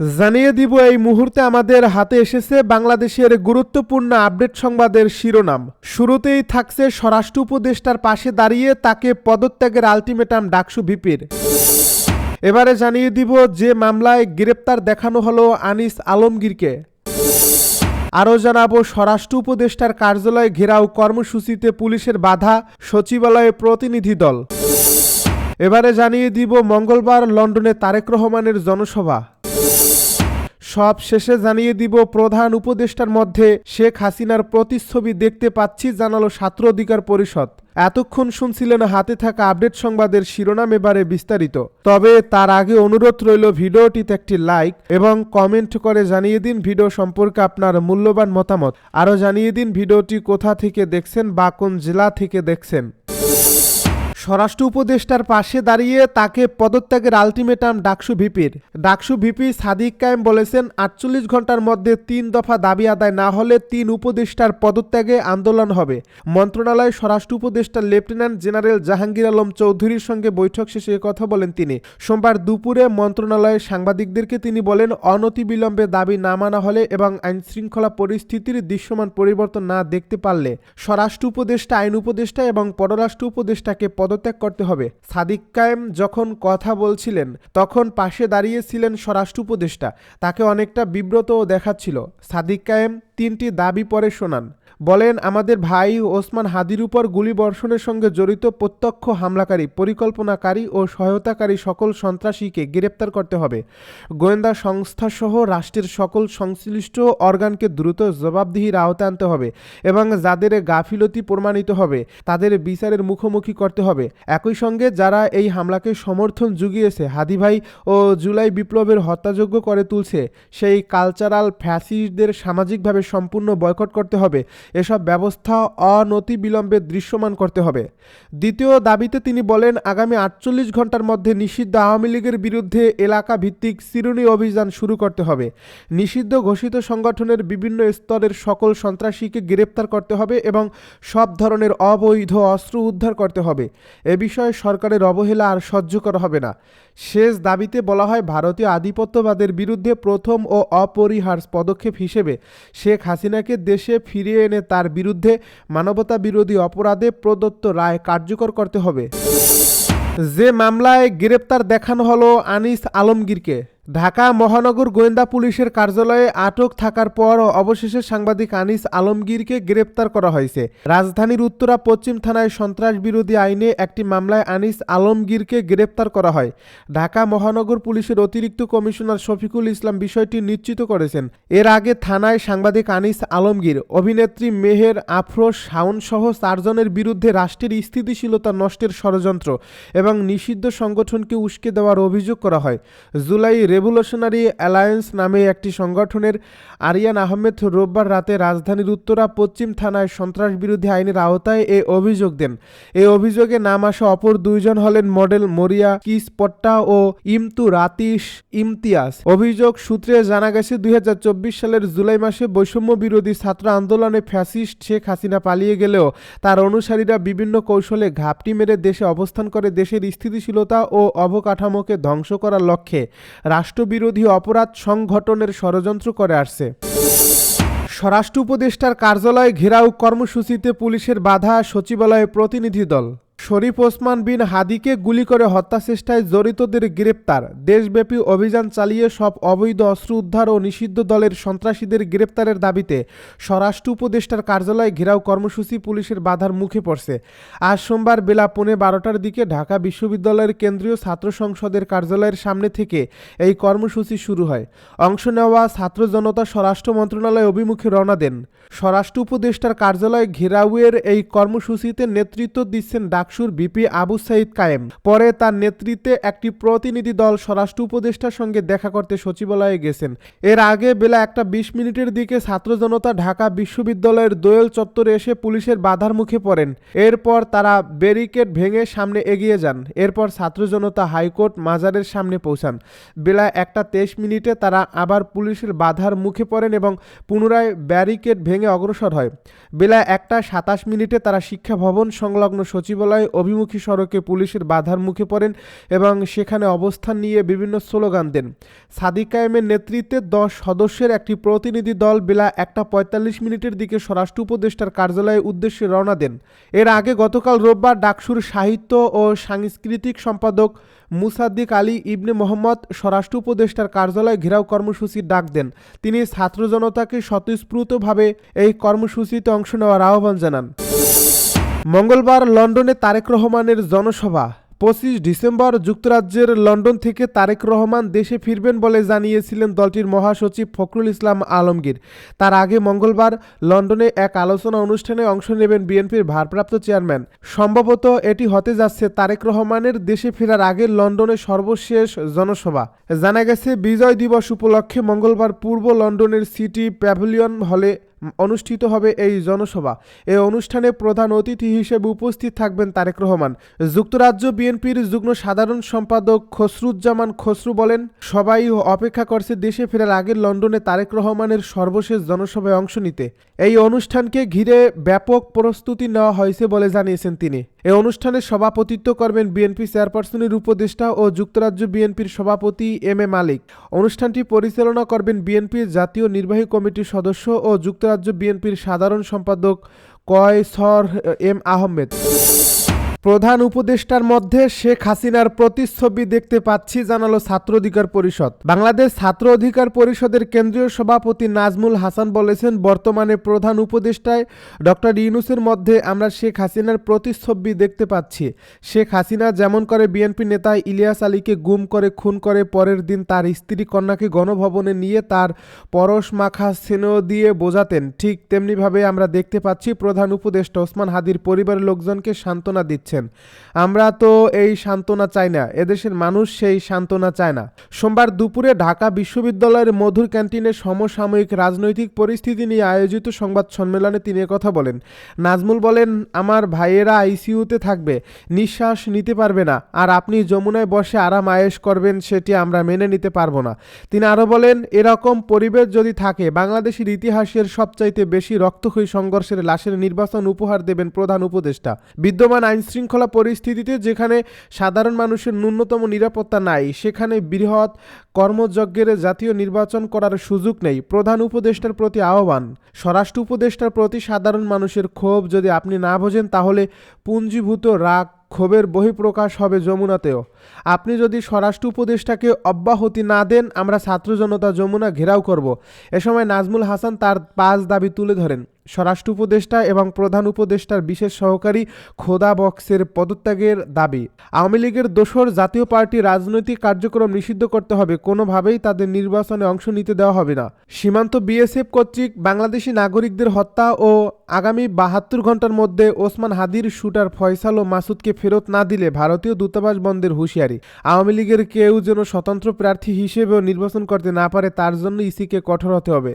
জানিয়ে দিব, এই মুহূর্তে আমাদের হাতে এসেছে বাংলাদেশের গুরুত্বপূর্ণ আপডেট সংবাদের শিরোনাম। শুরুতেই থাকছে স্বরাষ্ট্র উপদেষ্টার পাশে দাঁড়িয়ে তাকে পদত্যাগের আলটিমেটাম ডাকসু ভিপির। এবারে জানিয়ে দিব, যে মামলায় গ্রেপ্তার দেখানো হলো আনিস আলমগীরকে। আরও জানাব, স্বরাষ্ট্র উপদেষ্টার কার্যালয় ঘেরাও কর্মসূচিতে পুলিশের বাধা, সচিবালয়ে প্রতিনিধি দল। এবারে জানিয়ে দিব, মঙ্গলবার লন্ডনে তারেক রহমানের জনসভা। সব শেষে জানিয়ে দিব, প্রধান উপদেষ্টার মধ্যে শেখ হাসিনার প্রতিচ্ছবি দেখতে পাচ্ছি, জানালো ছাত্র অধিকার পরিষদ। এতক্ষণ শুনছিলেন হাতে থাকা আপডেট সংবাদের শিরোনাম এবারে বিস্তারিত। তবে তার আগে অনুরোধ রইল, ভিডিওটিতে একটি লাইক এবং কমেন্ট করে জানিয়ে দিন ভিডিও সম্পর্কে আপনার মূল্যবান মতামত। আরও জানিয়ে দিন ভিডিওটি কোথা থেকে দেখছেন বা কোন জেলা থেকে দেখছেন। স্বরাষ্ট্র উপদেষ্টার পাশে দাঁড়িয়ে তাকে পদত্যাগের আলটিমেটাম ডাকসু ভিপির। ডাকসু ভিপি সাদিক কায়েম বলেছেন, আটচল্লিশ ঘণ্টার মধ্যে তিন দফা দাবি আদায় না হলে তিন উপদেষ্টার পদত্যাগে আন্দোলন হবে। মন্ত্রণালয় স্বরাষ্ট্র উপদেষ্টা লেফটেন্যান্ট জেনারেল জাহাঙ্গীর আলম চৌধুরীর সঙ্গে বৈঠক শেষে কথা বলেন তিনি। সোমবার দুপুরে মন্ত্রণালয়ের সাংবাদিকদেরকে তিনি বলেন, অনতিবিলম্বে দাবি না মানা হলে এবং আইনশৃঙ্খলা পরিস্থিতির দৃশ্যমান পরিবর্তন না দেখতে পারলে স্বরাষ্ট্র উপদেষ্টা, আইন উপদেষ্টা এবং পররাষ্ট্র উপদেষ্টাকে পদত্যাগ করতে হবে। সাদিক কায়েম যখন কথা বলছিলেন, তখন পাশে দাঁড়িয়েছিলেন স্বরাষ্ট্র উপদেষ্টা। তাকে অনেকটা বিব্রতও দেখাচ্ছিল। সাদিক কায়েম তিনটি দাবি পরে শোনান। বলেন, আমাদের ভাই ওসমান হাদির উপর গুলিবর্ষণের সঙ্গে জড়িত প্রত্যক্ষ হামলাকারী, পরিকল্পনাকারী ও সহায়তাকারী সকল সন্ত্রাসীকে গ্রেপ্তার করতে হবে। গোয়েন্দা সংস্থাসহ রাষ্ট্রের সকল সংশ্লিষ্ট অর্গানকে দ্রুত জবাবদিহির আওতায় আনতে হবে এবং যাদের গাফিলতি প্রমাণিত হবে, তাদের বিচারের মুখোমুখি করতে হবে। একই সঙ্গে যারা এই হামলাকে সমর্থন জুগিয়েছে, হাদি ভাই ও জুলাই বিপ্লবের হত্যাযোগ্য করে তুলছে, সেই কালচারাল ফ্যাসিস্টদের সামাজিকভাবে সম্পূর্ণ বয়কট করতে হবে। এসব ব্যবস্থা অনতি বিলম্বে দৃশ্যমান করতে হবে। দ্বিতীয় দাবিতে তিনি বলেন, আগামী আটচল্লিশ ঘণ্টার মধ্যে নিষিদ্ধ আওয়ামী লীগের বিরুদ্ধে এলাকা ভিত্তিক চিরুনি অভিযান শুরু করতে হবে। নিষিদ্ধ ঘোষিত সংগঠনের বিভিন্ন স্তরের সকল সন্ত্রাসীকে গ্রেপ্তার করতে হবে এবং সব ধরনের অবৈধ অস্ত্র উদ্ধার করতে হবে। এ বিষয়ে সরকারের অবহেলা আর সহ্য করা হবে না। শেষ দাবিতে বলা হয়, ভারতীয় আধিপত্যবাদের বিরুদ্ধে প্রথম ও অপরিহার্য পদক্ষেপ হিসেবে শেখ হাসিনাকে দেশে ফিরিয়ে এনে তার বিরুদ্ধে মানবতা বিরোধী অপরাধে প্রদত্ত রায় কার্যকর করতে হবে। যে মামলায় গ্রেপ্তার দেখানো হলো আনিস আলমগীরকে। ঢাকা মহানগর গোয়েন্দা পুলিশের কার্যালয়ে আটক থাকার পর অবশেষে সাংবাদিক আনিস আলমগীরকে গ্রেপ্তার করা হয়েছে। রাজধানীর উত্তরা পশ্চিম থানায় সন্ত্রাস বিরোধী আইনে একটি মামলায় আনিস আলমগীরকে গ্রেপ্তার করা হয়। ঢাকা মহানগর পুলিশের অতিরিক্ত কমিশনার শফিকুল ইসলাম বিষয়টি নিশ্চিত করেছেন। এর আগে থানায় সাংবাদিক আনিস আলমগীর, অভিনেত্রী মেহের আফরোজ শাওন সহ চারজনের বিরুদ্ধে রাষ্ট্রের স্থিতিশীলতা নষ্টের ষড়যন্ত্র এবং নিষিদ্ধ সংগঠনকে উস্কে দেওয়ার অভিযোগ করা হয়। জুলাই রেভলিউশনারি অ্যালায়েন্স নামে একটি সংগঠনের আরিয়ান আহমেদ রোববার রাতে রাজধানীর উত্তরা পশ্চিম থানায় সন্ত্রাস বিরোধী আইনের আওতায় এ অভিযোগ দেন। এই অভিযোগে নাম আসা অপর দুইজন হলেন মডেল মরিয়া কিস পট্টা ও ইমতু রাতিশ ইমতিয়াজ। অভিযোগ সূত্রে জানা গেছে, দুই হাজার চব্বিশ সালের জুলাই মাসে বৈষম্য বিরোধী ছাত্র আন্দোলনে ফ্যাসিস্ট শেখ হাসিনা পালিয়ে গেলেও তার অনুসারীরা বিভিন্ন কৌশলে ঘাপটি মেরে দেশে অবস্থান করে দেশের স্থিতিশীলতা ও অবকাঠামোকে ধ্বংস করার লক্ষ্যে রাষ্ট্রবিরোধী অপরাধ সংগঠনের ষড়যন্ত্র করে আসছে। স্বরাষ্ট্র উপদেষ্টার কার্যালয়ে ঘেরাও কর্মসূচিতে পুলিশের বাধা সচিবালয়ে প্রতিনিধি দল। শরীফ ওসমান বিন হাদিকে গুলি করে হত্যাচেষ্টায় জড়িতদের গ্রেপ্তার। দেশব্যাপী অভিযান চালিয়ে সব অবৈধ অস্ত্র উদ্ধার ও নিষিদ্ধ দলের সন্ত্রাসীদের গ্রেপ্তারের দাবিতে স্বরাষ্ট্র উপদেষ্টার কার্যালয় ঘেরাও কর্মসূচি পুলিশের বাধার মুখে পড়ছে। আজ সোমবার বেলা পৌনে বারোটার দিকে ঢাকা বিশ্ববিদ্যালয়ের কেন্দ্রীয় ছাত্র সংসদের কার্যালয়ের সামনে থেকে এই কর্মসূচি শুরু হয়। অংশ নেওয়া ছাত্র জনতা স্বরাষ্ট্র মন্ত্রণালয় অভিমুখে রওনা দেন। স্বরাষ্ট্র উপদেষ্টার কার্যালয় ঘেরাওয়ের এই কর্মসূচিতে নেতৃত্ব দিচ্ছেন ডাকসুর বিপি আবু সাইদ কায়েম। পরে তার নেতৃত্বে একটি প্রতিনিধি দল স্বরাষ্ট্র উপদেষ্টার সঙ্গে দেখা করতে সচিবালয়ে গেছেন। এর আগে বেলা একটা বিশ মিনিটের দিকে ছাত্র জনতা ঢাকা বিশ্ববিদ্যালয়ের দোয়েল চত্বরে এসে পুলিশের বাধার মুখে পড়েন। এরপর তারা ব্যারিকেড ভেঙে সামনে এগিয়ে যান। এরপর ছাত্র জনতা হাইকোর্ট মাজারের সামনে পৌঁছান। বেলা একটা তেইশ মিনিটে তারা আবার পুলিশের বাধার মুখে পড়েন এবং পুনরায় ব্যারিকেড ভেঙে অগ্রসর হয়। বেলা একটা সাতাশ মিনিটে তারা শিক্ষা ভবন সংলগ্ন সচিবালয়ে সময় অভিমুখী সড়কে পুলিশের বাধার মুখে পড়েন এবং সেখানে অবস্থান নিয়ে বিভিন্ন স্লোগান দেন। সাদিক কায়েমের নেতৃত্বে দশ সদস্যের একটি প্রতিনিধি দল বেলা একটা পঁয়তাল্লিশ মিনিটের দিকে স্বরাষ্ট্র উপদেষ্টার কার্যালয়ের উদ্দেশ্যে রওনা দেন। এর আগে গতকাল রোববার ডাকসুর সাহিত্য ও সাংস্কৃতিক সম্পাদক মুসাদ্দিক আলী ইবনে মোহাম্মদ স্বরাষ্ট্র উপদেষ্টার কার্যালয় ঘেরাও কর্মসূচির ডাক দেন। তিনি ছাত্র জনতাকে স্বতঃস্ফূর্তভাবে এই কর্মসূচিতে অংশ নেওয়ার আহ্বান জানান। মঙ্গলবার লন্ডনে তারেক রহমানের জনসভা। পঁচিশ ডিসেম্বর যুক্তরাজ্যের লন্ডন থেকে তারেক রহমান দেশে ফিরবেন বলে জানিয়েছিলেন দলটির মহাসচিব ফখরুল ইসলাম আলমগীর। তার আগে মঙ্গলবার লন্ডনে এক আলোচনা অনুষ্ঠানে অংশ নেবেন বিএনপির ভারপ্রাপ্ত চেয়ারম্যান। সম্ভবত এটি হতে যাচ্ছে তারেক রহমানের দেশে ফেরার আগে লন্ডনের সর্বশেষ জনসভা। জানা গেছে, বিজয় দিবস উপলক্ষে মঙ্গলবার পূর্ব লন্ডনের সিটি প্যাভিলিয়ন হলে অনুষ্ঠিত হবে এই জনসভা। এই অনুষ্ঠানে প্রধান অতিথি হিসেবে উপস্থিত থাকবেন তারেক রহমান। যুক্তরাজ্য বিএনপির যুগ্ম সাধারণ সম্পাদক খসরুজ্জামান খসরু বলেন, সবাই অপেক্ষা করছে দেশে ফেরার আগে লন্ডনে তারেক রহমানের সর্বশেষ জনসভায় অংশ নিতে। এই অনুষ্ঠানকে ঘিরে ব্যাপক প্রস্তুতি নেওয়া হয়েছে বলে জানিয়েছেন তিনি। এই অনুষ্ঠানে সভাপতিত্ব করবেন বিএনপি চেয়ারপারসনের উপদেষ্টা ও যুক্তরাজ্য বিএনপির সভাপতি এম এ মালিক। অনুষ্ঠানটি পরিচালনা করবেন বিএনপির জাতীয় নির্বাহী কমিটির সদস্য ও যুক্তরাজ্য বিএনপির সাধারণ সম্পাদক কয় সর এম আহমেদ। প্রধান উপদেষ্টার মধ্যে শেখ হাসিনার প্রতিচ্ছবি দেখতে পাচ্ছি, জানালো ছাত্র অধিকার পরিষদ। বাংলাদেশ ছাত্র অধিকার পরিষদের কেন্দ্রীয় সভাপতি নাজমুল হাসান বলেছেন, বর্তমানে প্রধান উপদেষ্টায় ডক্টর ইউনুসের মধ্যে আমরা শেখ হাসিনার প্রতিচ্ছবি দেখতে পাচ্ছি। শেখ হাসিনা যেমন করে বিএনপি নেতা ইলিয়াস আলীকে গুম করে, খুন করে, পরের দিন তার স্ত্রী কন্যাকে গণভবনে নিয়ে তার পরশ মাখা স্নেহ দিয়ে বোঝাতেন। ঠিক তেমনিভাবে আমরা দেখতে পাচ্ছি, প্রধান উপদেষ্টা ওসমান হাদির পরিবারের লোকজনকে সান্ত্বনা দিচ্ছেন আমরা তো এই সান্ত্বনা চাই না, এদেশের মানুষ সেই সান্ত্বনা চায় না। সোমবার দুপুরে ঢাকা বিশ্ববিদ্যালয়ের মধুর ক্যান্টিনে সমসাময়িক রাজনৈতিক পরিস্থিতি নিয়ে আয়োজিত সংবাদ সম্মেলনে তিনি কথা বলেন, নাজমুল বলেন, আমার ভাইয়েরা আইসিইউতে থাকবে, নিঃশ্বাস নিতে পারবে না, আর আপনি যমুনায় বসে আরাম আয়েশ করবেন, সেটি আমরা মেনে নিতে পারব না। তিনি আরও বলেন, এরকম পরিবেশ যদি থাকে, বাংলাদেশের ইতিহাসের সবচাইতে বেশি রক্তক্ষয়ী সংঘর্ষের লাশের নির্বাচন উপহার দেবেন প্রধান উপদেষ্টা। বিদ্যমান আইন শৃঙ্খলা পরিস্থিতিতে যেখানে সাধারণ মানুষের ন্যূনতম নিরাপত্তা নাই, সেখানে বৃহৎ কর্মযজ্ঞের জাতীয় নির্বাচন করার সুযোগ নেই, প্রধান উপদেষ্টার প্রতি আহ্বান। স্বরাষ্ট্র উপদেষ্টার প্রতি সাধারণ মানুষের ক্ষোভ যদি আপনি না বোঝেন, তাহলে পুঞ্জীভূত রাগ, ক্ষোভের বহিঃপ্রকাশ হবে যমুনাতেও। আপনি যদি স্বরাষ্ট্র উপদেষ্টাকে অব্যাহতি না দেন, আমরা ছাত্র জনতা যমুনা ঘেরাও করব। এ সময় নাজমুল হাসান তার পাঁচ দাবি তুলে ধরেন। স্বরাষ্ট্র উপদেষ্টা এবং প্রধান উপদেষ্টার বিশেষ সহকারী খোদা বক্সের পদত্যাগের দাবি। আওয়ামী লীগের দোসর জাতীয় পার্টি রাজনৈতিক কার্যক্রম নিষিদ্ধ করতে হবে, কোনোভাবেই তাদের নির্বাচনে অংশ নিতে দেওয়া হবে না। সীমান্ত বিএসএফ কর্তৃক বাংলাদেশি নাগরিকদের হত্যা ও আগামী বাহাত্তর ঘণ্টার মধ্যে ওসমান হাদির শুটার ফয়সাল ও মাসুদকে ফেরত না দিলে ভারতীয় দূতাবাস বন্ধের হুঁশিয়ারি। আওয়ামী লীগের কেউ যেন স্বতন্ত্র প্রার্থী হিসেবেও নির্বাচন করতে না পারে, তার জন্য ইসিকে কঠোর হতে হবে।